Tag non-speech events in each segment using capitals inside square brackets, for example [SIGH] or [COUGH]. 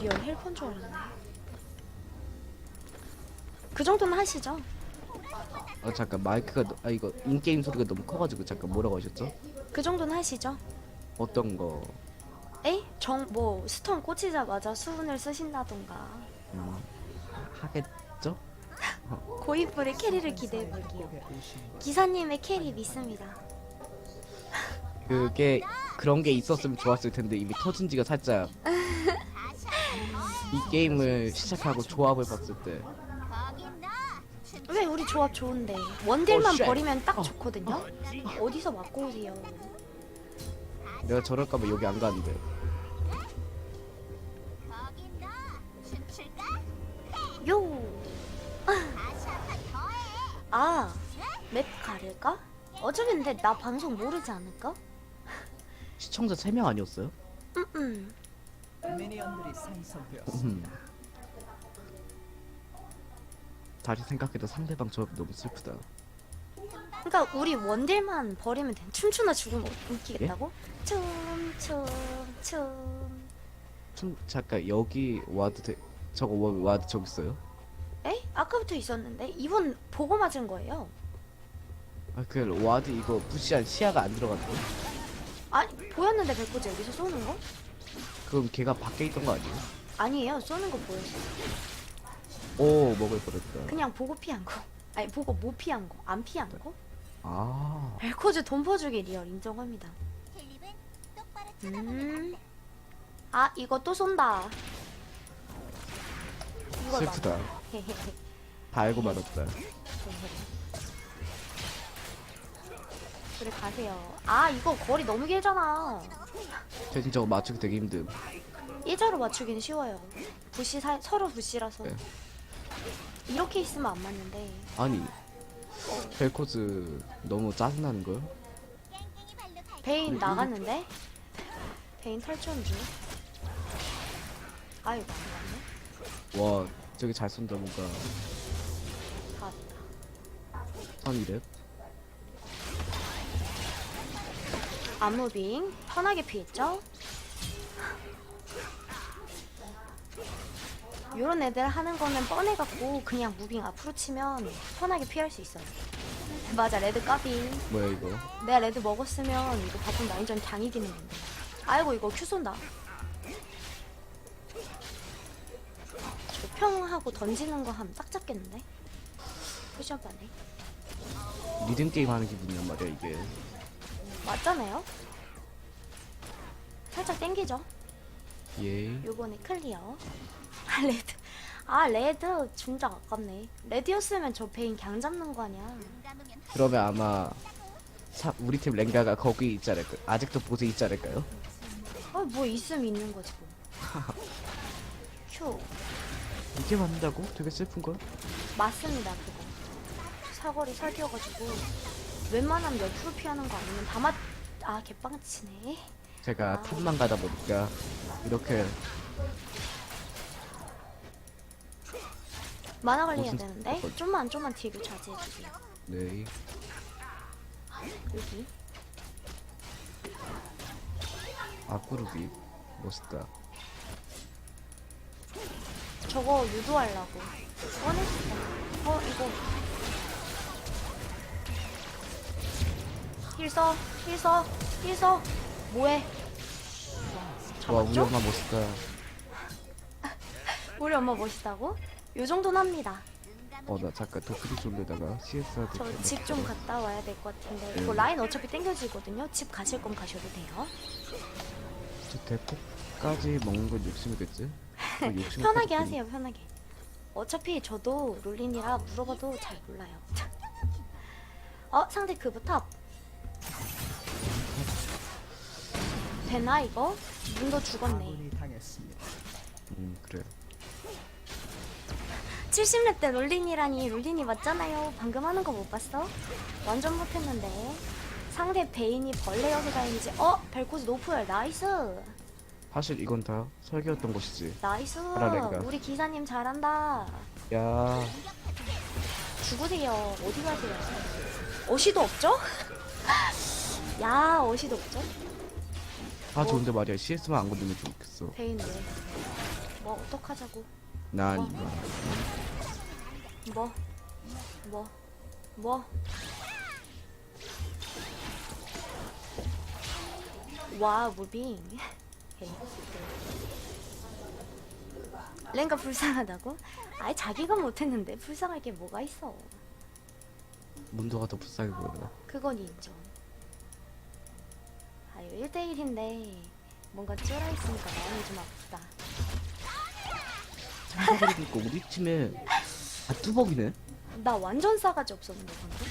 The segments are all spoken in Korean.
리얼 헬퍼인 줄 알았네. 그 정도는 하시죠? 아 잠깐 마이크가 너- 아 이거 인게임 소리가 너무 커가지고 잠깐 뭐라고 하셨죠? 그 정도는 하시죠? 어떤 거? 에이? 정, 뭐, 스톤 꽂히자마자 수분을 쓰신다던가. 음, 하겠죠? [LAUGHS] 고인물의 캐리를 기대해볼게요. 기사님의 캐리 믿습니다. 그게 그런 게 있었으면 좋았을 텐데 이미 터진 지가 살짝 이 게임을 시작하고 조합을 봤을 때 왜 우리 조합 좋은데? 원딜만 어, 쉣. 버리면 딱 어. 좋거든요? 어디서 맞고 오세요? 내가 저럴까봐 여기 안 가는데 요! [LAUGHS] 아, 맵 가릴까? 어차피 근데 나 방송 모르지 않을까? 시청자 3명 아니었어요? 미니언들이 생성되었습니다. 음. 다시 생각해도 상대방 조합이 너무 슬프다 그러니까 우리 원딜만 버리면 돼. 춤추나 죽으면 웃기겠다고? 예? 춤, 춤, 춤. 참 잠깐 여기 와드 대... 저거 와- 와드 저기 있어요? 에이? 아까부터 있었는데? 이번 보고 맞은 거예요. 아 그 와드 이거 부시한 시야가 안 들어갔네 아니, 보였는데 백호지 여기서 쏘는 거? 그럼 걔가 밖에 있던 거 아니에요? 아니에요. 쏘는 거 보였어. 오 먹을 뻔했다 그냥 보고 피한 거. 아니, 보고 못 피한 거. 안 피한 거? 아 벨코즈 돈 퍼주기 리얼 인정합니다. 음. 아, 이거 또 쏜다. 슬프다 헤헤헤. [LAUGHS] 다 알고 말았다 그래 가세요. 아 이거 거리 너무 길잖아. 대신 저거 맞추기 되게 힘듦 일자로 맞추기는 쉬워요. 부시 사, 서로 부시라서 네. 이렇게 있으면 안 맞는데. 아니 벨코즈 너무 짜증나는 걸? 베인 나갔는데? 베인 탈출 중. 아이고 안. 와 저기 잘 쏜다 뭔가 다 왔다. 선이랩 안무빙 편하게 피했죠? 요런 애들 하는 거는 뻔해갖고 그냥 무빙 앞으로 치면 편하게 피할 수 있어요. 맞아 레드 까비. 뭐야 이거 내가 레드 먹었으면 이거 바쁜 라인전 당이 기는 건데. 아이고 이거 큐 쏜다. 조평하고 던지는 거 하면 딱 잡겠는데? 쿠션 빠네. 리듬 게임 하는 기분이란 말이야 이게 맞잖아요? 살짝 땡기죠? 예 요번에 클리어. 아 레드. 아 레드 진짜 아깝네. 레드였으면 저 베인 강 잡는 거 아니야. 그러면 아마 사, 우리 팀 랭가가 거기 있지 않을까 아직도 보세 있지 않을까요? 아 뭐 있으면 있는 거지 뭐. [LAUGHS] 큐. 이게 맞는다고? 되게 슬픈 걸? 맞습니다 그거 사거리 살펴가지고 웬만하면 옆으로 피하는 거 아니면 다 맞... 아 개빵치네. 제가 탑만 가다 보니까 이렇게 만화 관리해야 무슨- 되는데? 좀만 좀만 딜을 자제해주세요. 네. 여기? 앞구르기 멋있다. 저거 유도하려고. 꺼냈어 어 이거 힐써 힐써 힐써 뭐해 와 우리 잡았죠? 엄마 멋있다 [LAUGHS] 우리 엄마 멋있다고? 요 정도는 합니다 어 나 잠깐 도크리 존에다가 CS 할 때. 저집 좀 갔다 와야 될 것 같은데 이거 음. 라인 어차피 땡겨지거든요 집 가실 건 가셔도 돼요 저 대포까지 먹는 건 욕심이겠지? 어, 욕심을 [LAUGHS] 편하게. 하세요 편하게 어차피 저도 롤린이라 물어봐도 잘 몰라요 어 상대 그부탑 되나 이거? 문도 죽었네. 음 그래 70렙 때 롤린이라니 롤린이 맞잖아요 방금 하는 거 못 봤어? 완전 못했는데 상대 베인이 벌레여서 다행이지 어? 벨코즈 노프열 나이스 사실 이건 다 설계였던 것이지 나이스 알아낸다. 우리 기사님 잘한다 야 죽으세요 어디 가세요 어시도 없죠? [LAUGHS] 야 어시도 없죠? 아 좋은데 말이야 CS만 안 건드면 좋겠어 왜? 뭐 어떡하자고? 난 어. 이거 뭐? 뭐? 뭐? 와 무빙 랭가 불쌍하다고? 아니 자기가 못했는데 불쌍할 게 뭐가 있어 문도가 더 불쌍해 보여 그건 인정. 아유 1대1인데 뭔가 쫄아있으니까 마음이 좀 아프다. 생각해보니까 우리 팀에 아 뚜벅이네? 나 완전 싸가지 없었는데 방금?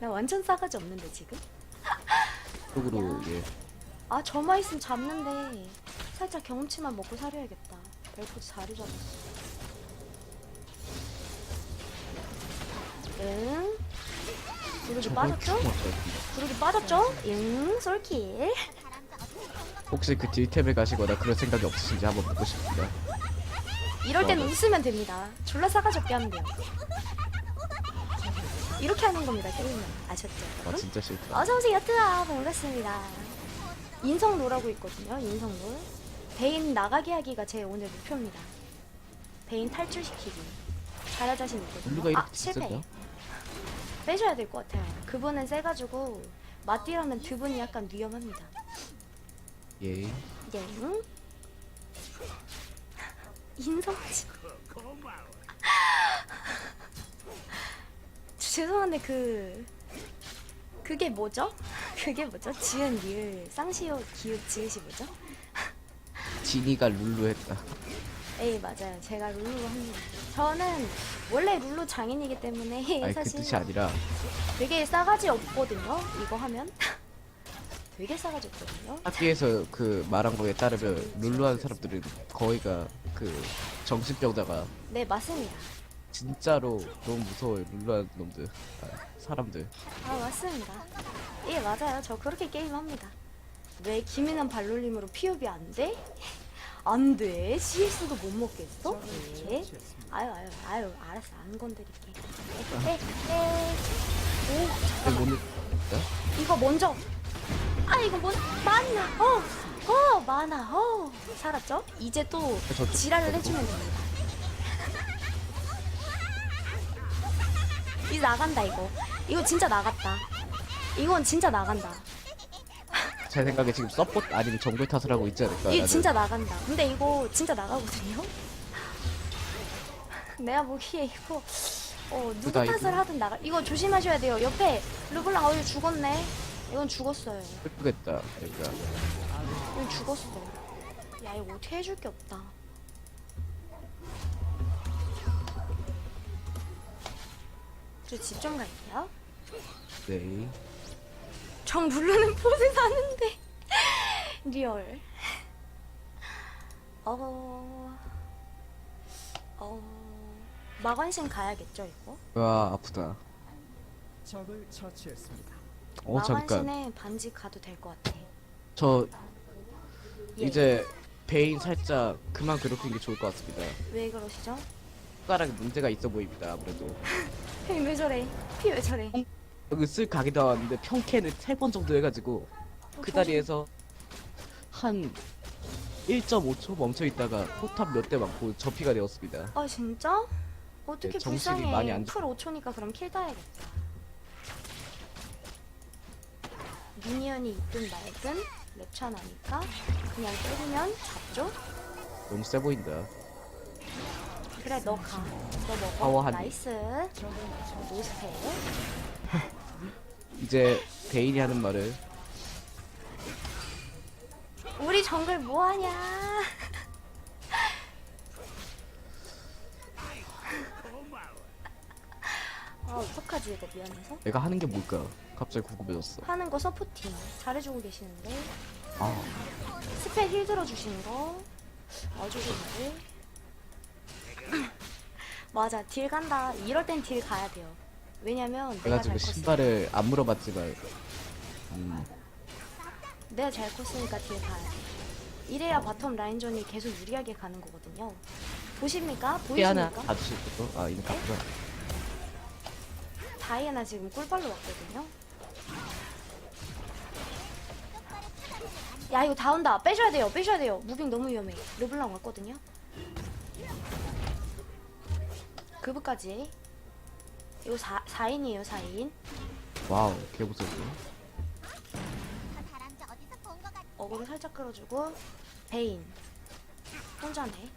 나 완전 싸가지 없는데 지금? 쪽으로 예. 아 저만 있으면 잡는데. 살짝 경험치만 먹고 사려야겠다. 벨코드 자리 잡았어 응? 구르기 빠졌죠? 구르기 빠졌죠? 응 솔킬. 혹시 그 딜템에 가시거나 그런 생각이 없으신지 한번 보고 싶습니다 이럴 땐 맞아. 웃으면 됩니다. 졸라 싸가지 없게 하면 돼요. 이렇게 하는 겁니다 게임은. 아셨죠 아 여러분? 진짜 싫다. 어서오세요 뜨아 반갑습니다. 인성 노라고 있거든요 인성 노 베인 나가게 하기가 제 오늘 목표입니다. 베인 탈출시키기. 잘할 자신 있거든요. 아 이렇게 실패? 빼줘야 될 것 같아요. 그분은 세가지고 맞디라면 두 분이 약간 위험합니다. 예. 예. 인성지 [LAUGHS] 죄송한데 그 그게 뭐죠? [LAUGHS] 그게 뭐죠? 지은 리을 쌍시오 기읍 지읒이 뭐죠? [LAUGHS] 지니가 룰루 했다. 에이 맞아요. 제가 룰루 합니다. 저는 원래 룰루 장인이기 때문에 [LAUGHS] 아니 그 사실 뜻이 아니라. 되게 싸가지 없거든요 이거 하면. [LAUGHS] 되게 싸가지 없거든요. 학교에서 그 말한 거에 따르면 룰루 하는 사람들은 거의가 그 정신병자가 네 맞습니다. 진짜로 너무 무서워요 룰루 하는 놈들. 아, 사람들. 아 맞습니다. 예 맞아요. 저 그렇게 게임합니다. 왜 김인환 발놀림으로 피업이 안 돼? 안 돼? CS도 못 먹겠어? 예? 아유 아유 아유 알았어. 안 건드릴게. 에 에 에. 오 근데 오늘 이거 먼저. 아 이거 먼 많아. 어어 많아. 어 살았죠? 이제 또 저- 지랄을 해주면 됩니다. 이제 나간다 이거. 이거 진짜 나갔다. 이건 진짜 나간다 제 생각에 지금 서포트 아니면 정글 탓을 하고 있지 않을까 이거 나는. 진짜 나간다. 근데 이거 진짜 나가거든요? [LAUGHS] 내가 보기에 이거 어 누구 이거. 탓을 하든 나가 이거 조심하셔야 돼요. 옆에 르블랑 어이 죽었네. 이건 죽었어요. 슬프겠다 그러니까 이건 죽었어 야 이거 어떻게 해줄 게 없다. 저 집 좀 갈게요 네 정 누르는 포즈 사는데 리얼 어... 어... 마관신 가야겠죠 이거? 와 아프다 적을 처치했습니다. 어 잠깐 마관신에 반지 가도 될 것 같아 저 예. 이제 베인 살짝 그만 괴롭히는 게 좋을 것 같습니다 왜 그러시죠? 손가락에 문제가 있어 보입니다 아무래도 [LAUGHS] 피왜 저래? 피 왜 저래? 여기 쓸 각이 나왔는데 평캔을 세 번 정도 해가지고 그 자리에서 한 1.5초 멈춰 있다가 포탑 몇 대 맞고 접히가 되었습니다. 아 진짜? 어떻게 네, 정신이 불쌍해 많이 안풀 5초니까 그럼 킬 따야겠다 미니언이 있든 말든 랩차 나니까 그냥 때리면 잡죠? 너무 세 보인다. 그래 너 가. 너 먹어. 파워 한 나이스. 노스페. [LAUGHS] 이제 베인이 하는 말을 우리 정글 뭐하냐? 아 어떡하지 이거 미안해서? 내가 하는 게 뭘까? 갑자기 궁금해졌어. 하는 거 서포팅 잘해주고 계시는데 아, 스펠 힐 들어주시는 거 아주 좋은데 [LAUGHS] 맞아 딜 간다 이럴 땐 딜 가야 돼요 왜냐면 내가 지금 컸으니까 신발을 안 물어봤지만, 음, 내가 잘 컸으니까 딜 가야 돼. 이래야 바텀 라인전이 계속 유리하게 가는 거거든요. 보십니까? 피 하나 보이십니까? 봐주실 것도? 아, 이미 갔구나. 다이애나 지금 꿀빨로 왔거든요. 야 이거 다 온다. 빼셔야 돼요. 빼셔야 돼요. 무빙 너무 위험해. 르블랑 왔거든요. 그브까지 이거 4, 4인이에요 4인. 와우 개무섭네 어그로 살짝 끌어주고. 베인. 혼자네.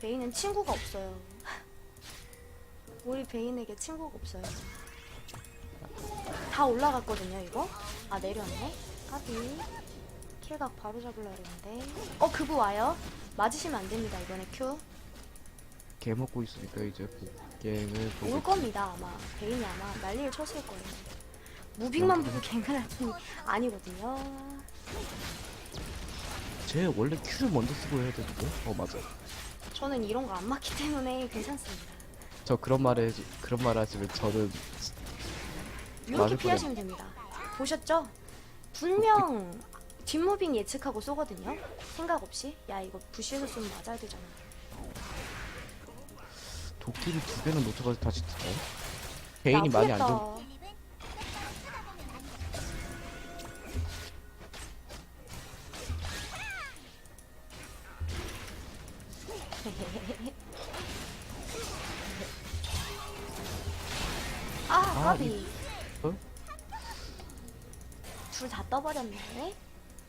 베인은 친구가 없어요. [LAUGHS] 우리 베인에게 친구가 없어요. 다 올라갔거든요 이거? 아 내렸네? 까비. 킬각 바로 잡으려 했는데. 어 그거 와요? 맞으시면 안 됩니다 이번에 큐 개 먹고 있으니까 이제 보고 올 겁니다 아마 베인이 아마 난리를 쳤을 거예요 무빙만 보고 갱을 하더니 아니거든요 쟤 원래 큐를 먼저 쓰고 해야 되는데 어 맞아 저는 이런 거 안 맞기 때문에 괜찮습니다 저 그런 해지- 그런 말 하시면 저는 이렇게 맞을 피하시면 됩니다. 보셨죠? 분명 뒷무빙 예측하고 쏘거든요. 생각 없이. 야 이거 부시에서 쏘면 맞아야 되잖아. 도끼를 두 개는 놓쳐가지고 다시 어? 개인이 많이 안 나쁘겠다. [LAUGHS] 아, 아, 까비. 어? 둘 다 떠버렸네.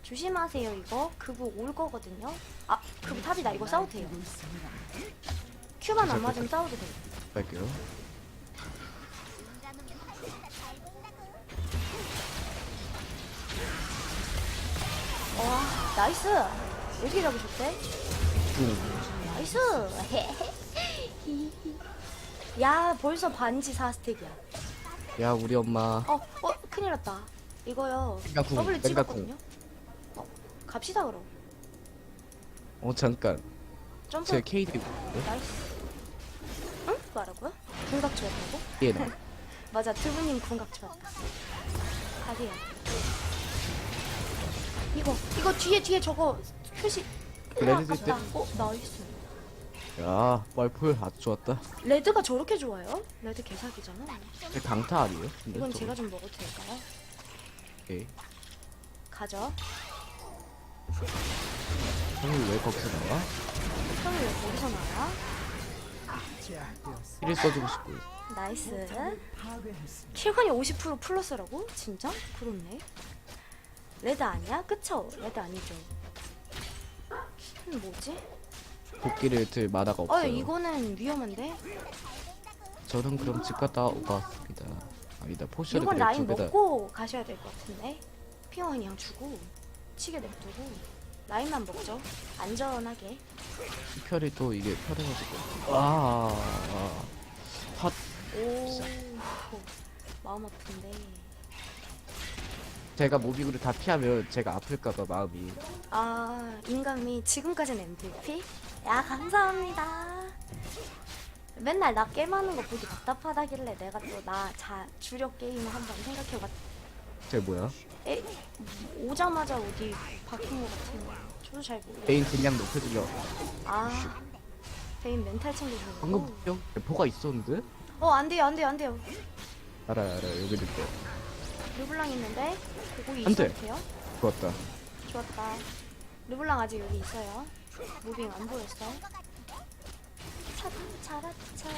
조심하세요, 이거. 그부 올 거거든요. 아, 그부 탑이다. 이거 돼요. 큐만 안 맞으면 싸워도 돼요. 갈게요 와, 나이스. 어떻게 잡으셨대? 응. 나이스. [LAUGHS] 야, 벌써 반지 4스택이야. 야 우리 엄마 어, 어, 큰일 났다. 이거요. 땡가쿵, 더블 땡가쿵. 찍었거든요. 어, 갑시다 그럼. 어 잠깐 점프. 제 KD 나이스. 응? 뭐라고요? 궁각 좋았다고? 얘나 맞아, 두부님 궁각 좋았다. 가세요. 이거, 이거 뒤에 뒤에 저거 표시. 레드 아깝다. 때? 어, 나이스. 야 말풀 아주 좋았다 레드가 저렇게 좋아요? 레드 개사기잖아. 쟤 강타 아니에요? 근데 이건 저거. 제가 좀 먹어도 될까요? 오케이 가죠. 형이 왜 거기서 나와? 형이 왜 거기서 나와? 힐을 써주고 싶고 나이스. 킬건이 50% 플러스라고? 진짜? 그렇네. 레드 아니야? 그쵸? 레드 아니죠. 음, 뭐지? 도끼를 들 마다가 어, 없어요 이거는 위험한데? 저는 그럼 집 갔다 오겠습니다 아니다 포션을 이건 라인 두 개다 먹고 가셔야 될 것 같은데? 피어 그냥 주고, 치게 냅두고, 라인만 먹죠. 안전하게. 편이 또 이게 편해가지고 아, 아. 헛 오, 마음 아픈데. 제가 모빙으로 다 피하면 제가 아플까봐 마음이 아, 인간미 지금까지는 MVP? 야, 감사합니다. 맨날 나 게임하는 거 보기 답답하다길래 내가 또 나 자 주력 게임을 한번 생각해봤. 쟤 뭐야? 에 오자마자 어디 바뀐 것 같은데. 저도 잘 모르겠어요. 베인 그냥 높여주려 아, 베인 멘탈 챙겨주는 방금 거. 형 대포가 있었는데? 어, 안 돼요, 안 돼요, 안 돼요. 알아 알아 여기 있대 르블랑 있는데 그거 안 있어도 돼. 돼요? 좋았다 좋았다. 르블랑 아직 여기 있어요. 무빙 안 보였어. 차 차라차.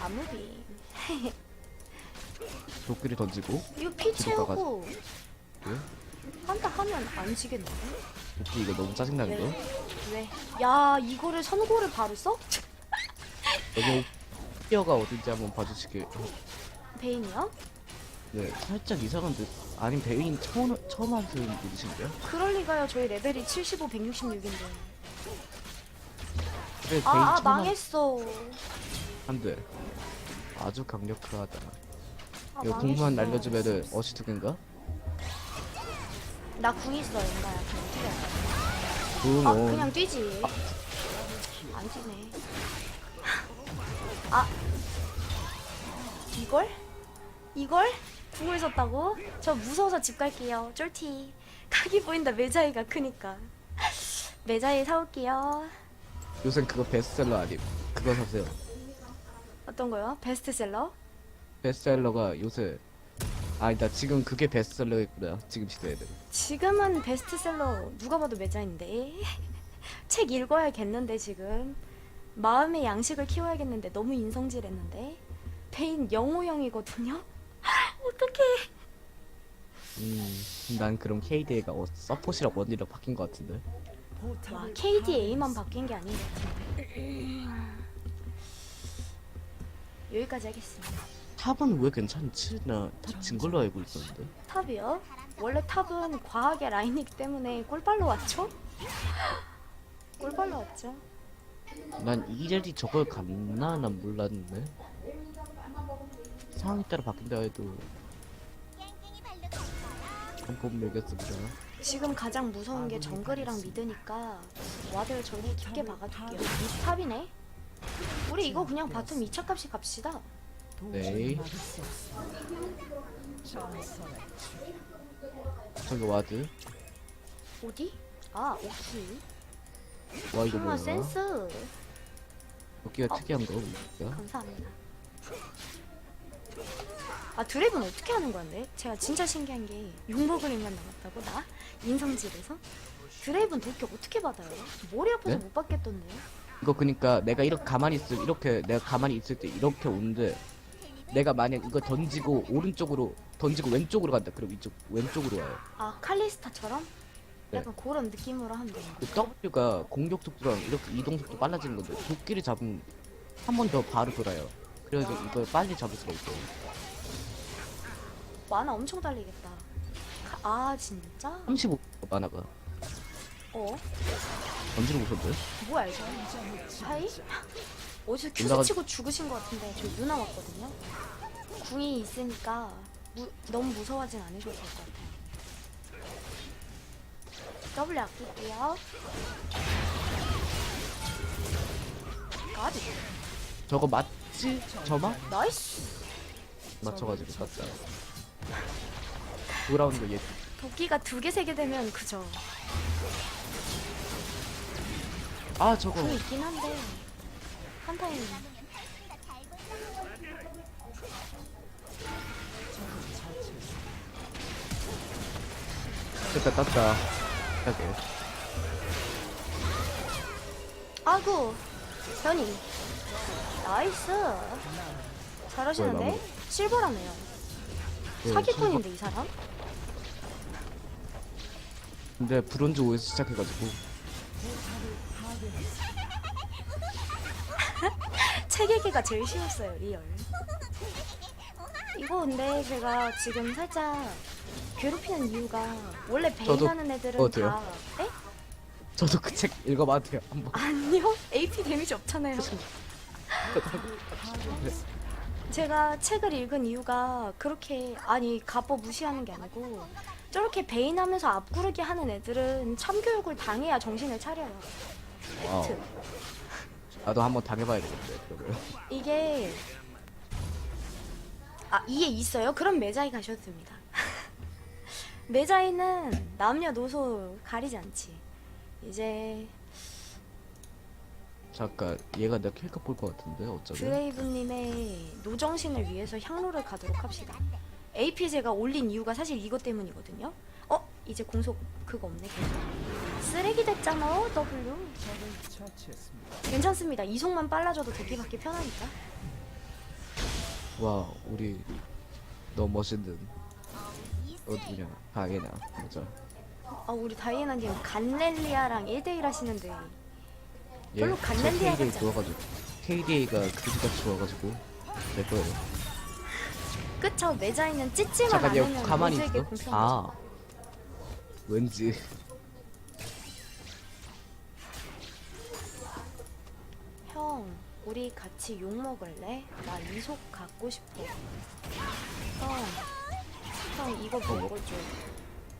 안 [LAUGHS] 무빙. [LAUGHS] 도끼를 던지고 이거 피 뒤로 채우고 왜? 한타 하면 안 지겠는데? 도끼 이거 너무 짜증나는 거 왜? 야 이거를 선고를 바로 써? 여기 피어가 어딘지 한번 봐주시길 베인이요? 네 살짝 이상한데 아님 베인 처음 처음 하시는 분이신데요? 그럴 리가요. 저희 레벨이 75, 166인데. 그래 베인 아, 아 처음 망했어. 한데 아주 강력하다 아, 이거. 공만 날려주면은 어시 두 개인가? 나 궁 있어, 연가야. 그냥 뛰어. 응 아, 어. 그냥 뛰지. 안 뛰네. 아, 이걸? 이걸? 궁을 썼다고? 저 무서워서 집 갈게요. 쫄티. 각이 보인다, 매자이가 크니까. 매자이 사올게요. 요새 그거 베스트셀러 아님 그거 사세요 어떤 거요? 베스트셀러? 베스트셀러가 요새 아니 나 지금 그게 베스트셀러겠구나. 지금 시대에는. 지금은 베스트셀러 누가 봐도 매장인데. [LAUGHS] 책 읽어야겠는데 지금. 마음의 양식을 키워야겠는데 너무 인성질했는데. 베인 영호형이거든요? [LAUGHS] 어떡해. 음난 그럼 KDA가 어, 서폿이랑 원딜로 바뀐 것 같은데. 와 KDA만 바뀐 게 아닌 것 같은데. 여기까지 하겠습니다 탑은 왜 괜찮지? 나 탑 진 걸로 알고 있었는데 탑이요? 원래 탑은 과하게 라인이기 때문에 꿀빨로 왔죠? [LAUGHS] 꿀빨로 왔죠 난 이래리 저걸 갔나? 난 몰랐는데 상황에 따라 바뀐다 해도 한번 매겼습니다 지금 가장 무서운 게 정글이랑 미드니까 와드를 저기 깊게 박아줄게요 탑이네? 우리 이거 그냥 바텀 2차 값이 갑시다 네. 저기 와드 어디? 아 오키 와 이거 정말 뭐야 센스 여기가 어. 특이한 거 뭐야? 감사합니다 아 드랩은 어떻게 하는 건데? 제가 진짜 신기한 게 일만 남았다고 나? 인성질에서? 드랩은 도끼 어떻게 받아요? 머리 아파서 네? 못 받겠던데 이거 그니까 내가 이렇게 가만히 있을 이렇게 내가 가만히 있을 때 이렇게 오는데 내가 만약 이거 던지고 오른쪽으로 던지고 왼쪽으로 간다 그럼 이쪽 왼쪽으로 와요 아 칼리스타처럼? 네. 약간 그런 느낌으로 하면 되는 그거 W가 공격 속도랑 이렇게 이동 속도 빨라지는 건데 도끼를 잡으면 한 번 더 바로 돌아요 그래서 이걸 빨리 잡을 수가 있어요 만화 엄청 달리겠다 카- 아 진짜? 35 만화가 어? 던지는 곳인데 뭐야 이거 하이? 어디서 큐 누나가- 치고 죽으신 것 같은데 저 누나 왔거든요. 궁이 있으니까 무, 너무 무서워하진 않으셔도 될 것 같아요. W 아낄게요. 가비. 저거 맞지? 저만? 나이스. 맞춰가지고 땄다 돌아오는 거얘. 도끼가 두 개 세 개 되면 그죠. 아 저거. 궁 있긴 한데 한 타임 됐다 땄다. 이렇게 아구 현이. 나이스. 뭐야, 잘하시는데? 나무. 실버라네요. 네, 사기꾼인데 이 사람? 근데 브론즈 5에서 시작해가지고 책 읽기가 제일 쉬웠어요 리얼. 이거 근데 제가 지금 살짝 괴롭히는 이유가 원래 저도 베인하는 애들은 다 에? 저도 그 책 읽어봐도 돼요 한번? 아니요? AP 데미지 없잖아요. 제가 책을 읽은 이유가 그렇게 아니 가법 무시하는 게 아니고 저렇게 베인하면서 앞구르기 하는 애들은 참교육을 당해야 정신을 차려요. 팩트 나도 한번 당해봐야 그러면 이게 아 이해 있어요? 그럼 매자이 가셔도 됩니다. [LAUGHS] 매자이는 남녀노소 가리지 않지. 이제 잠깐 얘가 내가 킬컷 볼것 같은데 어쩌면 드레이브님의 노정신을 위해서 향로를 가도록 합시다. AP 제가 올린 이유가 사실 이것 때문이거든요. 어 이제 공속 그거 없네. 계속. 쓰레기 됐잖아 W. 괜찮습니다. 이속만 빨라져도 도끼 받기 편하니까. 와 우리 너무 멋있는 어디냐 다이나 맞아 아 우리 다이애나님 간렐리아랑 1대1 하시는데 얘 별로 KDA 하겠죠. 좋아가지고 KDA가 그지같이 좋아가지고 될 거예요 그쵸 매자이는 잠깐 얘 않으면 가만히 있어 공평하죠. 아 왠지 우리 같이 욕 먹을래? 나 이속 갖고 싶어. 형, 형 이거 어, 먹어줘.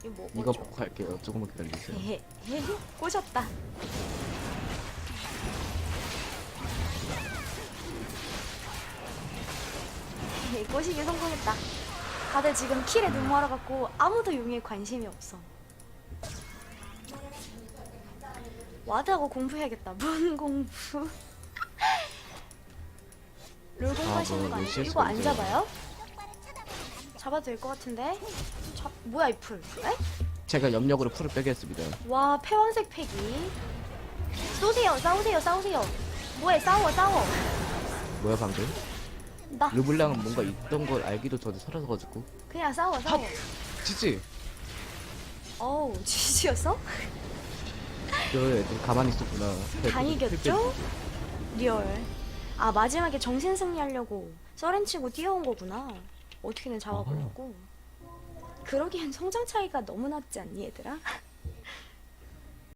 이거 이거 먹어줘. 보고 갈게요. 조금만 헤헤 헤헤. 꼬셨다. 헤헤 꼬시기 성공했다. 다들 지금 킬에 눈멀어 갖고 아무도 용에 관심이 없어. 와드하고 공부해야겠다. 문 공부 롤 공부하시는 뭐, 거 CS 이거 안. 잡아요? 잡아도 될 것 같은데? 잡, 뭐야 이 풀? 에? 제가 염력으로 풀을 빼겠습니다. 와 폐원색 패기 쏘세요 싸우세요 싸우세요 뭐해 싸워 싸워 뭐야 방금? 나 르블랑은 뭔가 있던 걸 알기도 전에 사라져가지고. 그냥 싸워 싸워 지지. 어우 [LAUGHS] 지지였어? 저 애들 가만히 있었구나. 다 이겼죠? 리얼 아 마지막에 정신 승리하려고 썰렌 치고 뛰어온 거구나. 어떻게든 잡아보려고. 그러기엔 성장 차이가 너무 낮지 않니 얘들아? [LAUGHS]